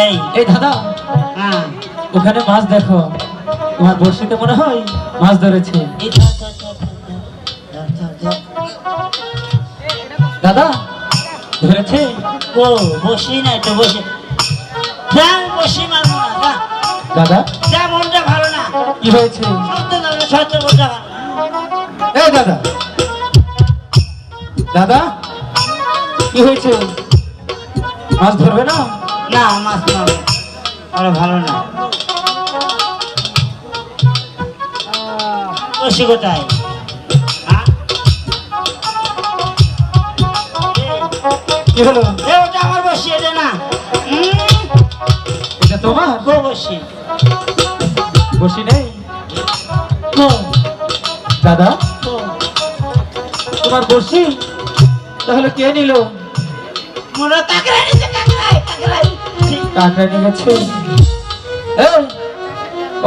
এই দাদা। হ্যাঁ। ওখানে মাছ দেখো। তোমার বড়শিতে মনে হয় মাছ ধরেছে। দাদা ধরেছে? ও বসি না তো বসে। বসি মারবো না দাদা? যা মনটা ভালো না। কি হয়েছে? সত্য মনটা ভালো দাদা। দাদা কি হয়েছে? মাছ ধরবে না? না মাছ ওরা ভালো না। বসি কোথায়? হ্যাঁ? কি হলো ওটা আমার বসি এটা না। এটা তোমার? গো বসি। বসি নেই? দাদা। তোমার বসি? তাহলে কে নিল? কাকড়াই কাকড়াই গেছে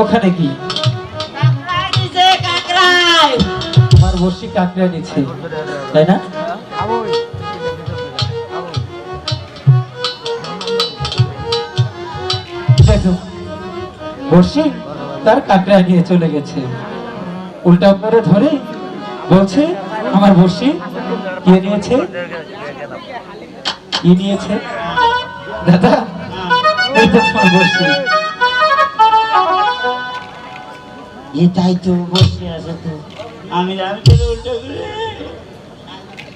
ওখানে কি? তোমার বসি তাই না? বসি তার কাকড়া নিয়ে চলে গেছে। উল্টা করে ধরে বলছে, আমার বসি কে নিয়েছে? কি নিয়েছে? দাদা এটাই তো বসে আছে তো আমি আমি তো উল্টো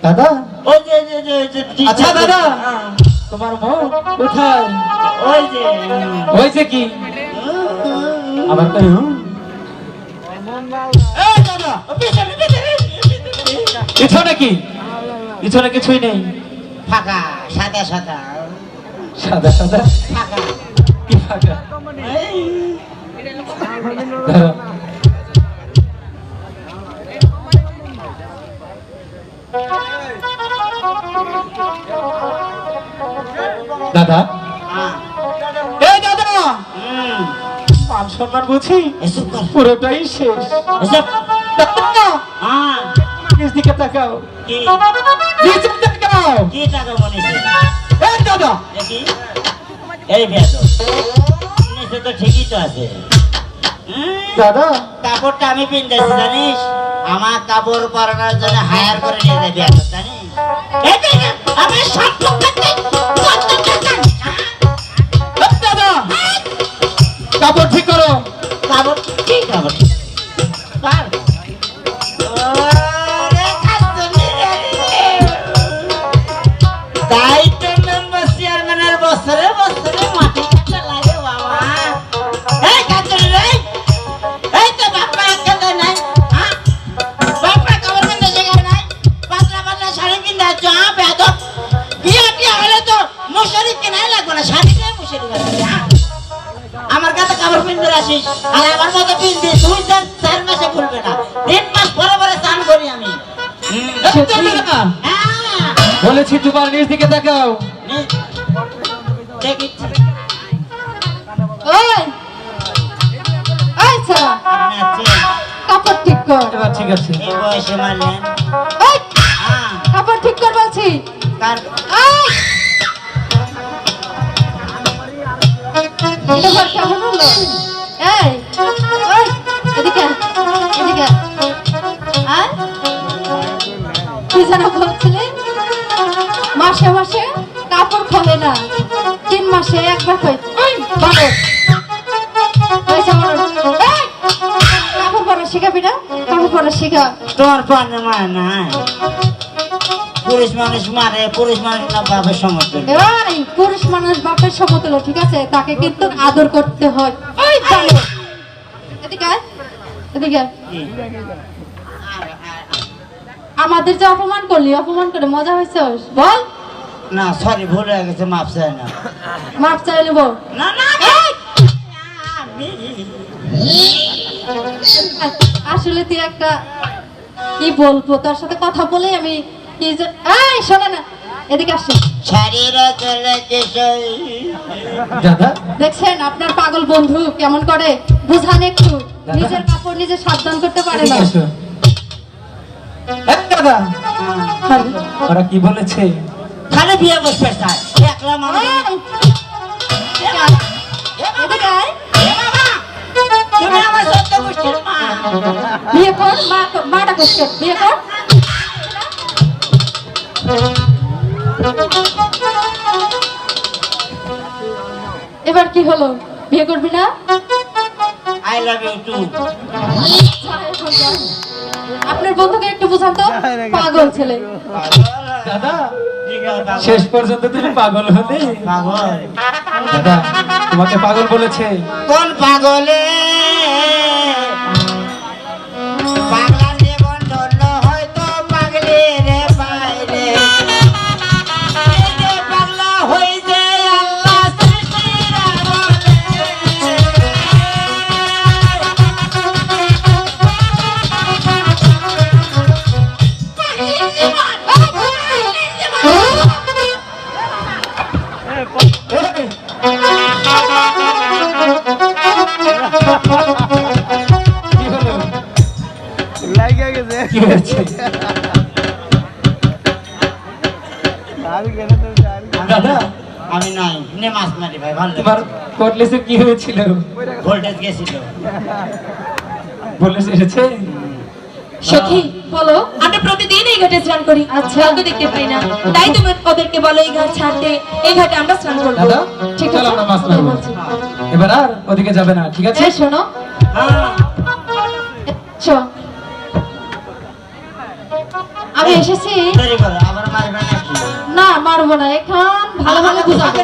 দাদা ওই যে যে যে আচ্ছা দাদা তোমার মৌ কোথায় ওই যে। হয়েছে কি আবার কই হুম? এই দাদা ও পিছনে পিছনে পিছনে। পিছনে কি পিছনে কিছুই নেই ফাঁকা সাদা সাদা সাদা সাদা। কি ফাঁকা দাদা। এই দাদা। মান সম্মান বুঝি পুরোটাই শেষ। হ্যাঁ। দিকে তাকাও। কি? তাকাও। কি মনেছে এই দাদা এই নিচে তো ঠিকই তো আছে। দাদা। কাপড়টা আমি পিন্ধাইছি জানিস? আমার কাপড় পরানোর জন্য হায়ার করে নিয়ে যাবি এখন জানিস? আমি দাদা কাপড় ঠিক করো। কাপড় কি কাপড় কার ওরে খাতুনি রে। তাই আছো হ্যাঁ বিয়া টিয়া হলে তো মশারি কেনাই লাগবে না শাড়ি মশারি আমার কাছে কাপড় পিনতে আসিস আর আমার মতো পিনতে দুই চার চার মাসে খুলবে না। তিন মাস পরে পরে স্নান করি আমি। হ্যাঁ। বলেছি তোমার নিজ দিকে তাকাও। দেখি। ওই। ওই কাপড় ঠিক কর। ঠিক আছে। এই বয়সে মারলেন মাসে মাসে কাপড় খোলে না তিন মাসে একবার ওই বাবু কাপড় পরা শিখাবি না? কাপড় পরা শিখা। তোমার পানে মার নাই পুরুষ মানুষ মারে পুরুষ মানুষ না বাবার সমর্থন এই পুরুষ মানুষ বাপের সমতুল্য ঠিক আছে? তাকে কিন্তু আদর করতে হয়। ওই চলো এদিকে এদিকে আমাদের যে অপমান করলি অপমান করে মজা হয়েছে? বল। না সরি ভুল হয়ে গেছে মাপ চাই না। মাপ চাই নেব না না আসলে তুই একটা কি বলব তার সাথে কথা বলে আমি কি যে এই শোনো না এদিকে দেখছেন আপনার পাগল বন্ধু কেমন করে? বুঝান একটু। নিজের কাপড় নিজে সাবধান করতে পারে না। কি বলেছে? তাহলে বিয়ে বসবে স্যার। কর মা মাটা করছে বিয়ে কর। এবার কি হলো? বিয়ে করবি না? আই লাভ ইউ টু আপনার বন্ধুকে একটু বোঝান তো পাগল ছেলে। দাদা। শেষ পর্যন্ত তুমি পাগল হলে পাগল। দাদা তোমাকে পাগল বলেছে। কোন পাগলা? কি হলো গেছে কি হয়েছে? দাদা আমি নাই। নে মাছ মারি ভাই ভালো তোমার কোটলেসে কি হয়েছিল? ভোল্টেজ গেছিল। বলে এসেছে? সখী বলো। আমরা প্রতিদিন এই ঘাটে স্নান করি। আচ্ছা। কাউকে দেখতে পাই না। তাই তুমি ওদেরকে বলো এই ঘাট ছাড়তে এই ঘাটে আমরা স্নান করব। ঠিক চলো আছে আমরা মাছ মারবো এবার আর ওদিকে যাবে না ঠিক আছে? শোনো। হ্যাঁ আমি এসেছি। দেরি করো আবার মারবে নাকি? না মারবো না। এখন ভালো ভালো বুঝাবো